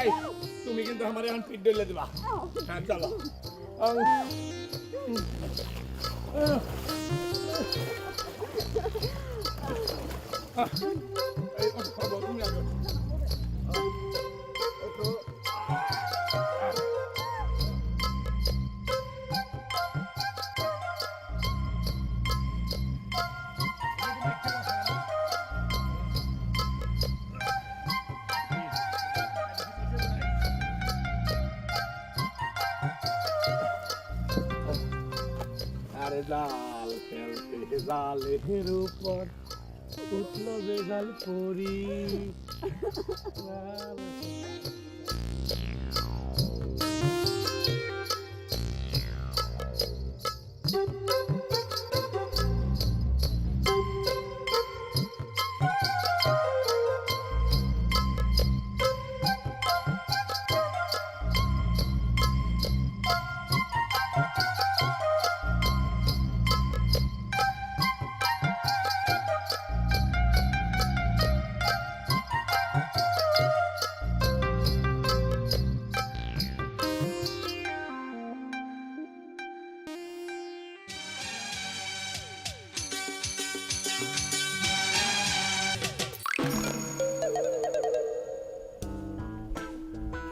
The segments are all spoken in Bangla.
এই তুমি কিন্তু আমার এখন পিট ডলে দিবা হ্যাঁ চলো আহ, জাল ফেলতে জালের উপর উঠল বেজাল পরি।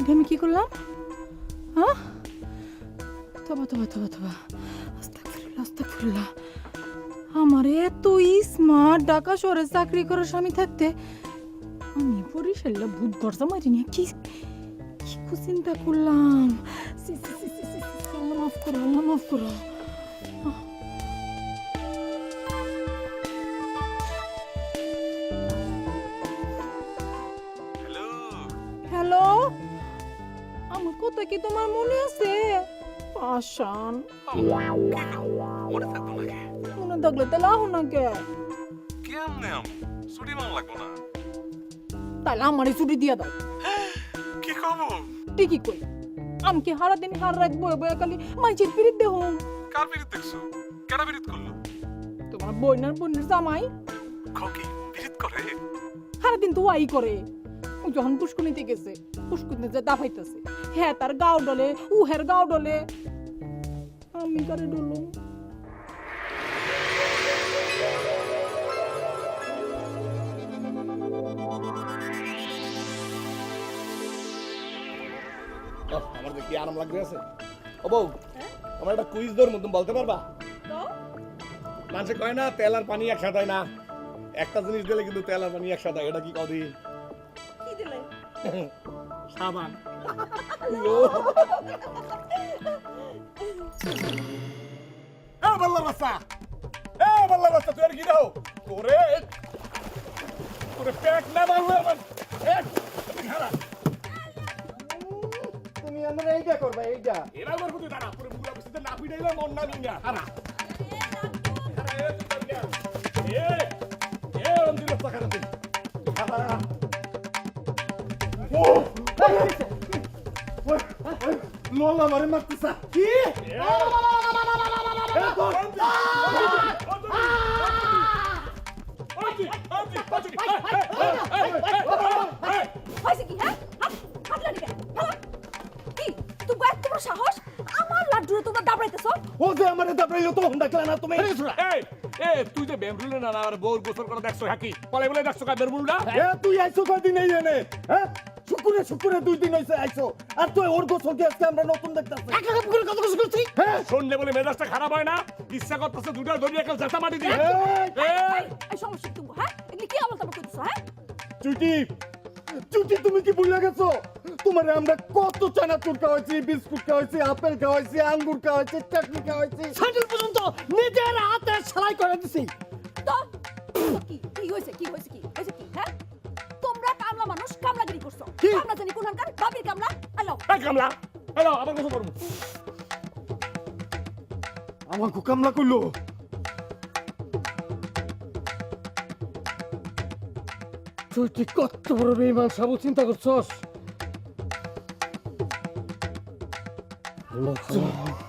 এটা আমি কি করলাম হ্যাঁ তবা আমার এত স্মার্ট ঢাকা শহরে চাকরি করার স্বামী থাকতে আমি বরিশাল্লা ভূত গর্জা মারি নিয়ে কি কি চিন্তা করলাম মাফ করো আল্লাহ মাফ করো কথা কি তোমার মনে আছে? পাশান মনে থাকব নাকি মনে থাকলে তাহলে আহ না কে? কেমনে আম? ছুটি মান লাগবো না। তাহলে আমারই ছুটি দিয়া দাও। কি কব ঠিকই কই আমি কি হারা দিন হার রাত বয়ে বয়ে খালি মাইচের পিরিত দেহ কার বিরিত দেখছ? কেডা বিরিত করল? তোমার বইনার বোনের জামাই। খকি বিরিত করে? সারা দিন তো ওয়াই করে। ও যখন পুষ্কুনিতে গেছে পুষ্কুনিতে যে দাফাইতেছে। হ্যাঁ তার গাও ডলে উহের গাও ডলে। আমি কারে ডলুম? আমার কি আরাম লাগবে আছে? ও বউ আমার একটা কুইজ দৌড় মতন বলতে পারবা? মানুষে কয় না তেল আর পানি একসাথে না। একটা জিনিস দিলে কিন্তু তেল আর পানি একসাথে এটা কি কদি কি দিলে? সাবান এ বল্লা বাচ্চা! এ বল্লা বাচ্চা তুই আর কি দাও? তোরে তোরে পেট না এক খারাপ তুমি আমরা এইটা করবা এইটা। এরা আমার প্রতি দাঁড়া তোরে মুলা বসতে না পিটাইলে মন না নিঙ্গা হারা এ তুই করবি। এ রাস্তা খারাপ। তুই হারা ও! লোলা মারে মারতেছা কি হ্যাঁ সাহস আমার লাড্ডুরে তোমরা দাবড়াইতেছো ও যে আমারে দাবড়াইলো তো ডাকলা না তুমি তুই যে বেমরুলে না আর বউর গোসল করে দেখছ হাকি পরে বলে দেখছ কা বেমরুলটা এ তুই আইছো কয়দিন এই এনে হ্যাঁ? শুকুরে শুকুরে দুই দিন হইছে আইছো। আর তুই ওর গোসল দিয়ে আজকে আমরা নতুন দেখতাছি। একা কাপ করে কত গোসল করছি? হ্যাঁ। শুনলে বলে মেজাজটা খারাপ হয় না ইচ্ছা করতেছে দুটা ধরিয়ে একটা জেতা মাটি দিয়ে। এই, এই, এই সমস্যা তুমি হ্যাঁ? এগুলি কি আমল তামল করতেছো হ্যাঁ? চুটি চুটি তুমি কি ভুলে গেছো? তোমারে আমরা কত চানাচুর খাওয়াইছি বিস্কুট খাওয়াইছি আপেল খাওয়াইছি আঙ্গুর খাওয়াইছি চাটনি খাওয়াইছি। সাইকেল পর্যন্ত নিজের হাতে সেলাই করে দিছি। কামলা জানি কোনখানকার বাবির কামলা। হ্যালো। এই কামলা। হ্যালো আবার করব আমার কামলা করল তুই কি কত বড় বেঈমান সাবু চিন্তা করছস? লজ্জা